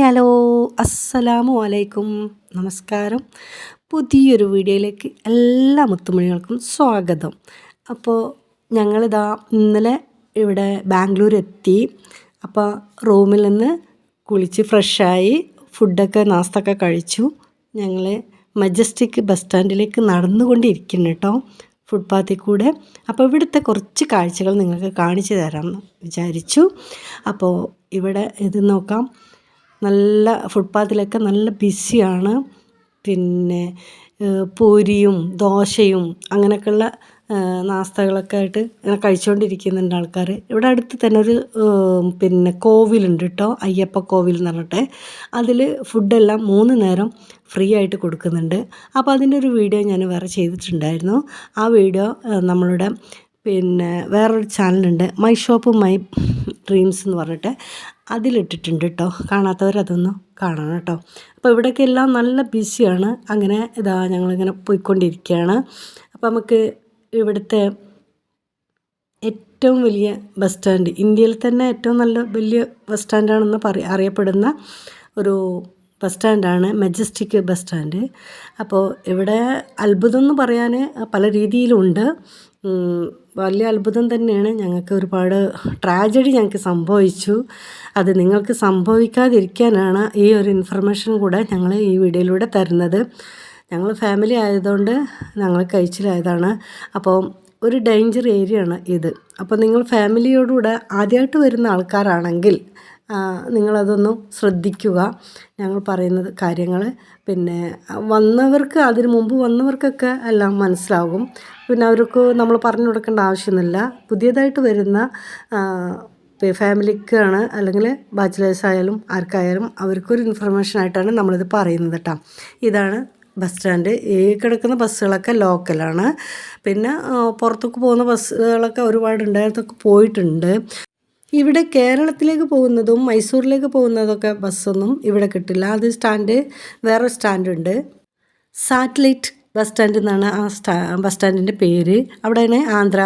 Hello അസ്സലാമു അലൈക്കും. നമസ്കാരം. പുതിയൊരു വീഡിയോയിലേക്ക് എല്ലാ മുത്തുമണികൾക്കും സ്വാഗതം. അപ്പോൾ ഞങ്ങളിതാ ഇന്നലെ ഇവിടെ ബാംഗ്ലൂർ എത്തി അപ്പോൾ റൂമിൽ നിന്ന് കുളിച്ച് ഫ്രഷായി ഫുഡൊക്കെ നാസ്തൊക്കെ കഴിച്ചു. ഞങ്ങൾ മജസ്റ്റിക് ബസ് സ്റ്റാൻഡിലേക്ക് നടന്നുകൊണ്ടിരിക്കുന്നു കേട്ടോ ഫുട്പാത്തിൽ കൂടെ. അപ്പോൾ ഇവിടുത്തെ കുറച്ച് കാഴ്ചകൾ നിങ്ങൾക്ക് കാണിച്ചു തരാമെന്ന് വിചാരിച്ചു. അപ്പോൾ ഇവിടെ ഇത് നോക്കാം. നല്ല ഫുട്പാത്തിലൊക്കെ നല്ല ബിസിയാണ് പിന്നെ പൂരിയും ദോശയും അങ്ങനെയൊക്കെയുള്ള നാസ്തകളൊക്കെ ആയിട്ട് ഇങ്ങനെ കഴിച്ചുകൊണ്ടിരിക്കുന്നുണ്ട് ആൾക്കാർ ഇവിടെ അടുത്ത് തന്നെ ഒരു പിന്നെ കോവിലുണ്ട് കേട്ടോ അയ്യപ്പ കോവിൽ എന്ന് പറഞ്ഞിട്ട്. അതിൽ ഫുഡെല്ലാം മൂന്ന് നേരം ഫ്രീ ആയിട്ട് കൊടുക്കുന്നുണ്ട്. അപ്പോൾ അതിന്റെ ഒരു വീഡിയോ ഞാൻ വേറെ ചെയ്തിട്ടുണ്ടായിരുന്നു. ആ വീഡിയോ നമ്മളുടെ പിന്നെ വേറൊരു ചാനലുണ്ട് മൈ ഷോപ്പ് മൈ ഡ്രീംസ് എന്ന് പറഞ്ഞിട്ട് അതിലിട്ടിട്ടുണ്ട് കേട്ടോ. കാണാത്തവരതൊന്ന് കാണണം കേട്ടോ. അപ്പോൾ ഇവിടെയൊക്കെ എല്ലാം നല്ല ബിസിയാണ്. അങ്ങനെ ഇതാ ഞങ്ങളിങ്ങനെ പോയിക്കൊണ്ടിരിക്കുകയാണ്. അപ്പോൾ നമുക്ക് ഇവിടുത്തെ ഏറ്റവും വലിയ ബസ് സ്റ്റാൻഡ് ഇന്ത്യയിൽ തന്നെ ഏറ്റവും നല്ല വലിയ ബസ് സ്റ്റാൻഡാണെന്ന് പറ അറിയപ്പെടുന്ന ഒരു ബസ് സ്റ്റാൻഡാണ് മെജസ്റ്റിക് ബസ് സ്റ്റാൻഡ്. അപ്പോൾ ഇവിടെ അത്ഭുതം എന്ന് പറയാൻ പല രീതിയിലുണ്ട്. വലിയ അത്ഭുതം തന്നെയാണ്. ഞങ്ങൾക്ക് ഒരുപാട് ട്രാജഡി ഞങ്ങൾക്ക് സംഭവിച്ചു. അത് നിങ്ങൾക്ക് സംഭവിക്കാതിരിക്കാനാണ് ഈ ഒരു ഇൻഫർമേഷൻ കൂടെ ഞങ്ങൾ ഈ വീഡിയോയിലൂടെ തരുന്നത്. ഞങ്ങൾ ഫാമിലി ആയതുകൊണ്ട് ഞങ്ങൾ കഴിച്ചിലായതാണ്. അപ്പോൾ ഒരു ഡേഞ്ചർ ഏരിയ ആണ് ഇത്. അപ്പോൾ നിങ്ങൾ ഫാമിലിയോടുകൂടെ ആദ്യമായിട്ട് വരുന്ന ആൾക്കാരാണെങ്കിൽ നിങ്ങളതൊന്ന് ശ്രദ്ധിക്കുക. ഞങ്ങൾ പറയുന്നത് കാര്യങ്ങൾ പിന്നെ വന്നവർക്ക് അതിന് മുമ്പ് വന്നവർക്കൊക്കെ എല്ലാം മനസ്സിലാകും. പിന്നെ അവർക്ക് നമ്മൾ പറഞ്ഞു കൊടുക്കേണ്ട ആവശ്യമൊന്നുമില്ല. പുതിയതായിട്ട് വരുന്ന ഫാമിലിക്കാണ് അല്ലെങ്കിൽ ബാച്ചിലേഴ്സ് ആയാലും ആർക്കായാലും അവർക്കൊരു ഇൻഫർമേഷൻ ആയിട്ടാണ് നമ്മളിത് പറയുന്നത് കേട്ടോ. ഇതാണ് ബസ് സ്റ്റാൻഡ് ഈ കിടക്കുന്ന ബസ്സുകളൊക്കെ ലോക്കലാണ് പിന്നെ പുറത്തൊക്കെ പോകുന്ന ബസ്സുകളൊക്കെ ഒരുപാടുണ്ട്. അതൊക്കെ പോയിട്ടുണ്ട്. ഇവിടെ കേരളത്തിലേക്ക് പോകുന്നതും മൈസൂരിലേക്ക് പോകുന്നതൊക്കെ ബസ്സൊന്നും ഇവിടെ കിട്ടില്ല. അത് സ്റ്റാൻഡ് വേറെ സ്റ്റാൻഡുണ്ട്. സാറ്റലൈറ്റ് ബസ് സ്റ്റാൻഡ് എന്നാണ് ആ സ്റ്റാ ബസ് സ്റ്റാൻഡിന്റെ പേര്. അവിടെയാണ് ആന്ധ്ര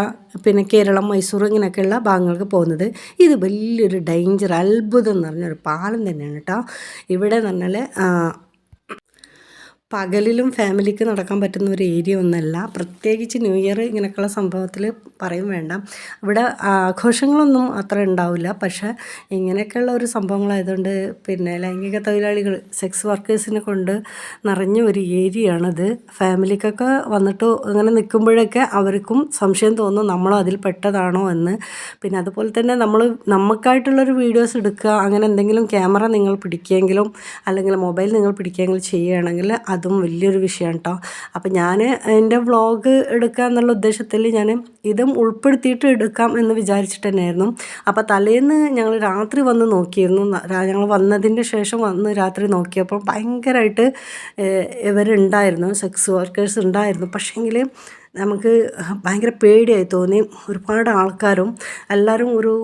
പിന്നെ കേരളം മൈസൂർ ഇങ്ങനെയൊക്കെയുള്ള ഭാഗങ്ങൾക്ക് പോകുന്നത്. ഇത് വലിയൊരു ഡേഞ്ചർ അത്ഭുതം എന്ന് പറഞ്ഞൊരു പാലം തന്നെയാണ് കേട്ടോ. ഇവിടെ എന്ന് പറഞ്ഞാൽ പകലിലും ഫാമിലിക്ക് നടക്കാൻ പറ്റുന്ന ഒരു ഏരിയ ഒന്നല്ല. പ്രത്യേകിച്ച് ന്യൂ ഇയർ ഇങ്ങനെയൊക്കെയുള്ള സംഭവത്തിൽ പറയും വേണ്ട. ഇവിടെ ആഘോഷങ്ങളൊന്നും അത്ര ഉണ്ടാവില്ല. പക്ഷേ ഇങ്ങനെയൊക്കെയുള്ള ഒരു സംഭവങ്ങളായതുകൊണ്ട് പിന്നെ ലൈംഗിക തൊഴിലാളികൾ സെക്സ് വർക്കേഴ്സിനെ കൊണ്ട് നിറഞ്ഞ ഒരു ഏരിയയാണിത്. ഫാമിലിക്കൊക്കെ വന്നിട്ട് അങ്ങനെ നിൽക്കുമ്പോഴൊക്കെ അവർക്കും സംശയം തോന്നും നമ്മളോ അതിൽ പെട്ടതാണോ എന്ന്. പിന്നെ അതുപോലെ തന്നെ നമ്മൾ നമുക്കായിട്ടുള്ളൊരു വീഡിയോസ് എടുക്കുക അങ്ങനെ എന്തെങ്കിലും ക്യാമറ നിങ്ങൾ പിടിക്കുകയെങ്കിലും അല്ലെങ്കിൽ മൊബൈൽ നിങ്ങൾ പിടിക്കുകയെങ്കിലും ചെയ്യുകയാണെങ്കിൽ അതും വലിയൊരു വിഷയമാണ് കേട്ടോ അപ്പം ഞാൻ എന്റെ വ്ളോഗ് എടുക്കുക എന്നുള്ള ഉദ്ദേശത്തിൽ ഞാൻ ഇതും ഉൾപ്പെടുത്തിയിട്ട് എടുക്കാം എന്ന് വിചാരിച്ചിട്ട് തന്നെയായിരുന്നു. അപ്പോൾ തലേന്ന് ഞങ്ങൾ രാത്രി വന്ന് നോക്കിയിരുന്നു. ഞങ്ങൾ വന്നതിന്റെ ശേഷം വന്ന് രാത്രി നോക്കിയപ്പോൾ ഭയങ്കരമായിട്ട് ഇവരുണ്ടായിരുന്നു സെക്സ് വർക്കേഴ്സ് ഉണ്ടായിരുന്നു. പക്ഷേങ്കിൽ നമുക്ക് ഭയങ്കര പേടിയായി തോന്നി. ഒരുപാട് ആൾക്കാരും എല്ലാവരും ഒരു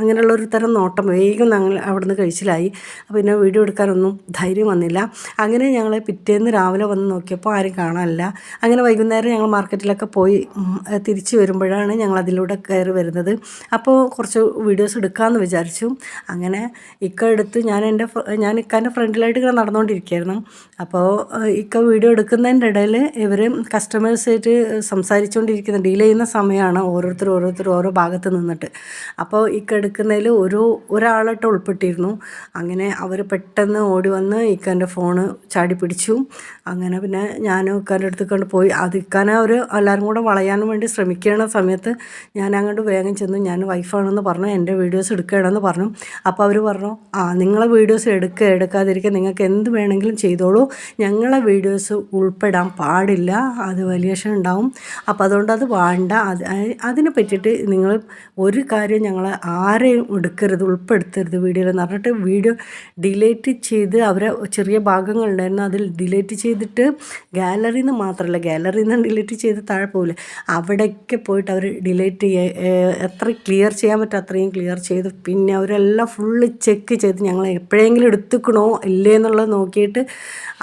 അങ്ങനെയുള്ള ഒരു തരം നോട്ടം വേഗം ഞങ്ങൾ അവിടുന്ന് കഴിച്ചിലായി. അപ്പോൾ പിന്നെ വീഡിയോ എടുക്കാനൊന്നും ധൈര്യം വന്നില്ല. അങ്ങനെ ഞങ്ങൾ പിറ്റേന്ന് രാവിലെ വന്ന് നോക്കിയപ്പോൾ ആരും കാണാനില്ല. അങ്ങനെ വൈകുന്നേരം ഞങ്ങൾ മാർക്കറ്റിലൊക്കെ പോയി തിരിച്ചു വരുമ്പോഴാണ് ഞങ്ങൾ അതിലൂടെ കയറി വരുന്നത്. അപ്പോൾ കുറച്ച് വീഡിയോസ് എടുക്കാമെന്ന് വിചാരിച്ചു. അങ്ങനെ ഇക്ക എടുത്ത് ഞാൻ എന്റെ ഞാൻ ഇക്കാന്റെ ഫ്രണ്ടിലായിട്ട് ഇങ്ങനെ നടന്നുകൊണ്ടിരിക്കുകയായിരുന്നു അപ്പോൾ ഇക്ക വീഡിയോ എടുക്കുന്നതിന്റെ ഇടയിൽ ഇവർ കസ്റ്റമേഴ്സായിട്ട് സംസാരിച്ചുകൊണ്ടിരിക്കുന്ന ഡീൽ ചെയ്യുന്ന സമയമാണ് ഓരോരുത്തർ ഓരോരുത്തർ ഓരോ ഭാഗത്ത് നിന്നിട്ട്. അപ്പോൾ ഇക്ക എടുക്കുന്നതിൽ ഒരു ഒരാളായിട്ട് ഉൾപ്പെട്ടിരുന്നു. അങ്ങനെ അവർ പെട്ടെന്ന് ഓടി വന്ന് ഇക്കാന്റെ ഫോണ് ചാടി പിടിച്ചു. അങ്ങനെ പിന്നെ ഞാനും ഇക്കാന്റെ അടുത്ത് കൊണ്ട് പോയി. അത് ഇക്കാനെ അവർ എല്ലാവരും കൂടെ വളയാനും വേണ്ടി ശ്രമിക്കുന്ന സമയത്ത് ഞാൻ അങ്ങോട്ട് വേഗം ചെന്ന്. ഞാൻ വൈഫാണെന്ന് പറഞ്ഞു. എന്റെ വീഡിയോസ് എടുക്കുകയാണെന്ന് പറഞ്ഞു. അപ്പോൾ അവർ പറഞ്ഞു ആ നിങ്ങളെ വീഡിയോസ് എടുക്കുക എടുക്കാതിരിക്കുക നിങ്ങൾക്ക് എന്ത് വേണമെങ്കിലും ചെയ്തോളൂ. ഞങ്ങളെ വീഡിയോസ് ഉൾപ്പെടാൻ പാടില്ല. അത് വലിയ ഉണ്ടാവും. അപ്പോൾ അതുകൊണ്ട് അത് വേണ്ട. അത് അതിനെ പറ്റിയിട്ട് നിങ്ങൾ ഒരു കാര്യം ഞങ്ങൾ ആരെയും എടുക്കരുത് ഉൾപ്പെടുത്തരുത് വീഡിയോയിൽ എന്ന് പറഞ്ഞിട്ട് വീഡിയോ ഡിലേറ്റ് ചെയ്ത് അവരെ ചെറിയ ഭാഗങ്ങളുണ്ടായിരുന്നു അതിൽ ഡിലേറ്റ് ചെയ്തിട്ട് ഗാലറിയിൽ നിന്ന് മാത്രമല്ല ഗാലറിയിൽ നിന്ന് ഡിലേറ്റ് ചെയ്ത് താഴെ പോകില്ല അവിടെയൊക്കെ പോയിട്ട് അവർ ഡിലേറ്റ് എത്ര ക്ലിയർ ചെയ്യാൻ പറ്റും അത്രയും ക്ലിയർ ചെയ്ത് പിന്നെ അവരെല്ലാം ഫുള്ള് ചെക്ക് ചെയ്ത് ഞങ്ങൾ എപ്പോഴെങ്കിലും എടുത്തുക്കണോ ഇല്ലേ എന്നുള്ളത് നോക്കിയിട്ട്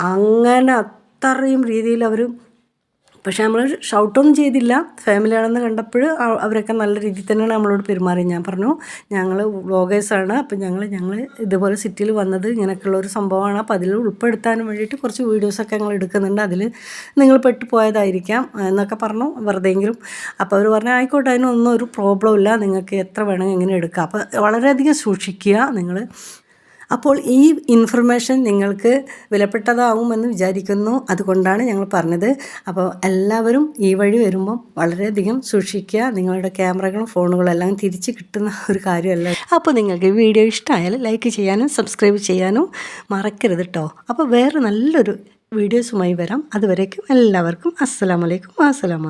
അങ്ങനെ അത്രയും രീതിയിൽ അവർ പക്ഷേ നമ്മൾ ഷൗട്ടൊന്നും ചെയ്തില്ല. ഫാമിലിയാണെന്ന് കണ്ടപ്പോൾ അവരൊക്കെ നല്ല രീതിയിൽ തന്നെയാണ് നമ്മളോട് പെരുമാറി ഞാൻ പറഞ്ഞു ഞങ്ങൾ വ്ളോഗേഴ്സാണ് അപ്പം ഞങ്ങൾ ഞങ്ങൾ ഇതുപോലെ സിറ്റിയിൽ വന്നത് ഇങ്ങനെയൊക്കെയുള്ള ഒരു സംഭവമാണ്. അപ്പോൾ അതിൽ ഉൾപ്പെടുത്താനും വേണ്ടിയിട്ട് കുറച്ച് വീഡിയോസൊക്കെ ഞങ്ങൾ എടുക്കുന്നുണ്ട്. അതിൽ നിങ്ങൾ പെട്ടു പോയതായിരിക്കാം. എന്നൊക്കെ പറഞ്ഞു. വെറുതെയെങ്കിലും അപ്പോൾ അവർ പറഞ്ഞു ആയിക്കോട്ടെ അതിനൊന്നും ഒരു പ്രോബ്ലം ഇല്ല. നിങ്ങൾക്ക് എത്ര വേണമെങ്കിൽ എങ്ങനെ എടുക്കാം? അപ്പോൾ വളരെയധികം സൂക്ഷിക്കുക. നിങ്ങൾ അപ്പോൾ ഈ ഇൻഫർമേഷൻ നിങ്ങൾക്ക് വിലപ്പെട്ടതാവുമെന്ന് വിചാരിക്കുന്നു. അതുകൊണ്ടാണ് ഞങ്ങൾ പറഞ്ഞത്. അപ്പോൾ എല്ലാവരും ഈ വഴി വരുമ്പം വളരെയധികം സൂക്ഷിക്കുക. നിങ്ങളുടെ ക്യാമറകളും ഫോണുകളും എല്ലാം തിരിച്ച് കിട്ടുന്ന ഒരു കാര്യമല്ല. അപ്പോൾ നിങ്ങൾക്ക് വീഡിയോ ഇഷ്ടമായാൽ ലൈക്ക് ചെയ്യാനും സബ്സ്ക്രൈബ് ചെയ്യാനും മറക്കരുത് കേട്ടോ അപ്പോൾ വേറെ നല്ലൊരു വീഡിയോസുമായി വരാം. അതുവരേക്കും എല്ലാവർക്കും അസ്സലാമലൈക്കും അസ്സലാമ